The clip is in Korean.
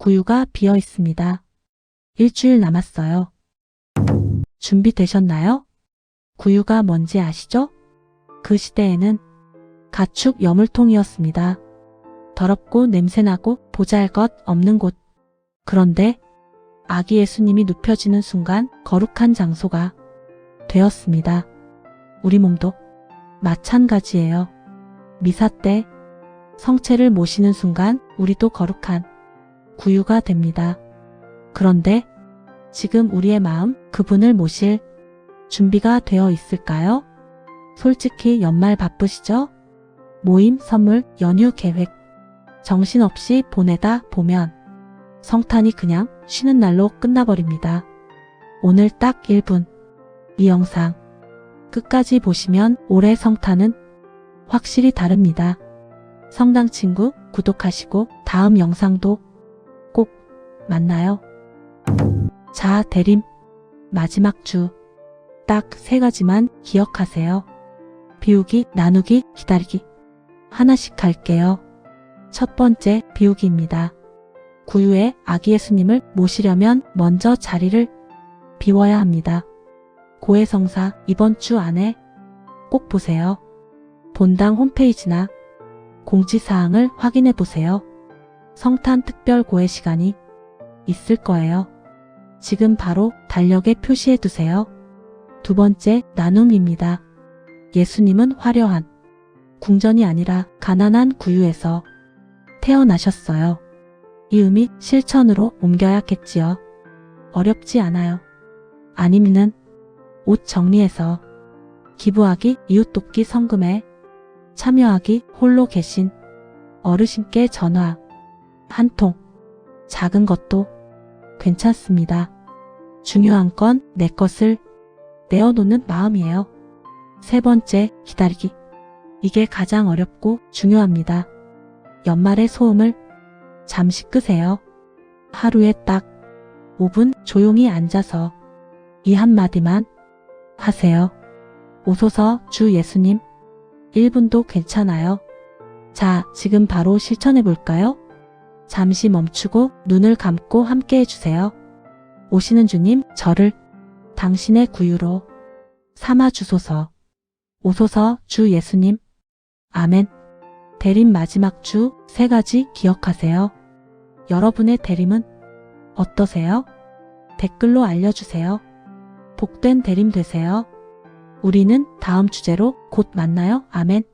구유가 비어 있습니다. 일주일 남았어요. 준비되셨나요? 구유가 뭔지 아시죠? 그 시대에는 가축 여물통이었습니다. 더럽고 냄새나고 보잘 것 없는 곳. 그런데 아기 예수님이 눕혀지는 순간 거룩한 장소가 되었습니다. 우리 몸도 마찬가지예요. 미사 때 성체를 모시는 순간 우리도 거룩한 구유가 됩니다. 그런데 지금 우리의 마음 그분을 모실 준비가 되어 있을까요? 솔직히 연말 바쁘시죠? 모임, 선물, 연휴 계획 정신없이 보내다 보면 성탄이 그냥 쉬는 날로 끝나버립니다. 오늘 딱 1분. 이 영상 끝까지 보시면 올해 성탄은 확실히 다릅니다. 성당 친구 구독하시고 다음 영상도 꼭 만나요. 자, 대림. 마지막 주. 딱 세 가지만 기억하세요. 비우기, 나누기, 기다리기. 하나씩 할게요. 첫 번째, 비우기입니다. 구유의 아기 예수님을 모시려면 먼저 자리를 비워야 합니다. 고해성사 이번 주 안에 꼭 보세요. 본당 홈페이지나 공지사항을 확인해 보세요. 성탄 특별 고해 시간이 있을 거예요. 지금 바로 달력에 표시해 두세요. 두 번째, 나눔입니다. 예수님은 화려한 궁전이 아니라 가난한 구유에서 태어나셨어요. 이 의미 실천으로 옮겨야겠지요. 어렵지 않아요. 아니면은 옷 정리해서 기부하기, 이웃 돕기 성금에 참여하기, 홀로 계신 어르신께 전화 한 통. 작은 것도 괜찮습니다. 중요한 건 내 것을 내어놓는 마음이에요. 세 번째, 기다리기. 이게 가장 어렵고 중요합니다. 연말의 소음을 잠시 끄세요. 하루에 딱 5분 조용히 앉아서 이 한마디만 하세요. 오소서 주 예수님. 1분도 괜찮아요. 자, 지금 바로 실천해 볼까요? 잠시 멈추고 눈을 감고 함께 해주세요. 오시는 주님, 저를 당신의 구유로 삼아 주소서. 오소서 주 예수님. 아멘. 대림 마지막 주 세 가지 기억하세요. 여러분의 대림은 어떠세요? 댓글로 알려주세요. 복된 대림 되세요. 우리는 다음 주제로 곧 만나요. 아멘.